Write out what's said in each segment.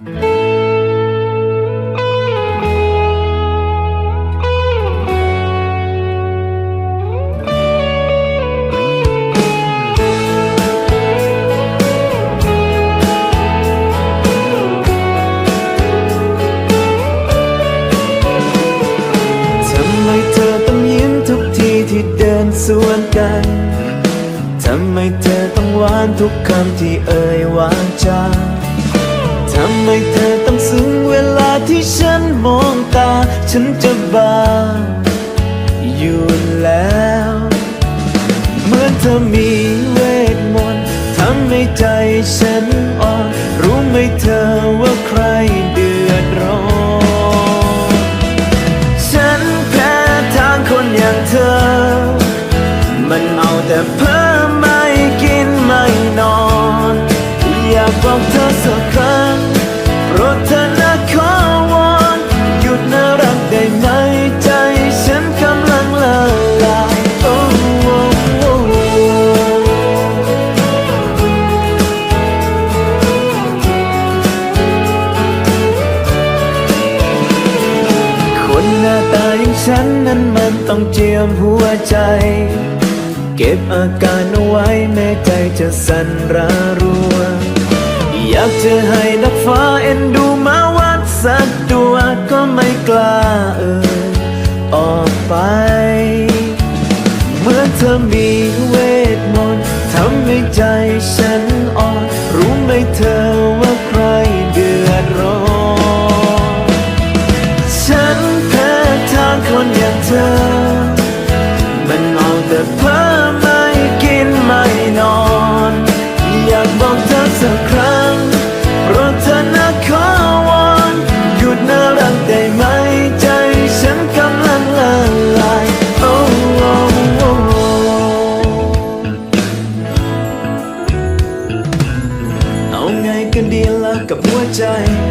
ทำไมเธอต้องยิ้มทุกทีที่เดินสวนกัน ทำไมเธอต้องหวานทุกคำที่เอ่ยวาจาำไมเธอต้องซึ้งเวลาที่ฉันมองตา ฉันจะบ้าอยู่แล้ว เหมือนเธอมีเวทมนต์ทำให้ใจฉันอ่อน รู้ไหมเธอว่าใครเดือดร้อน ฉันแพ้ทางคนอย่างเธอ มันเอาแต่เพ้อไม่กินไม่นอน อยากบอกเธอสักครั้ง คนหน้าตาอย่างฉันนั้นมันต้องเจียมหัวใจ เก็บอาการเอาไว้แม้ใจจะสั่นระรัว อยากจะให้นักฟ้าเอ็นดูมาวัดสักตัวก็ไม่กล้าเอ่ยออกไป เมื่อเธอมีเวทมนต์ทำให้ใจฉันอ่อนรู้ไหมเธอว่าาง กับหัวใจ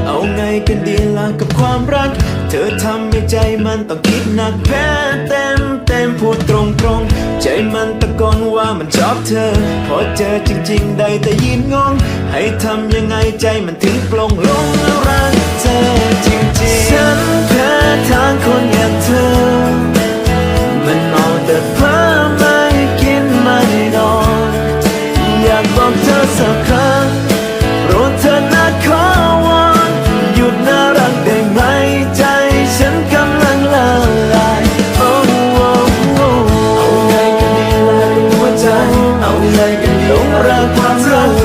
เอาไงกันดีล่ะกับความรัก เธอทำให้ใจมันต้องคิดหนักแพ้เต็มเต็มพูดตรงตรงใจมันตะโกนว่ามันชอบเธอ พอเจอจริง ๆ ได้แต่ยืนงง ให้ทำยังไงใจมันถึงปลงลงรัก Hatıra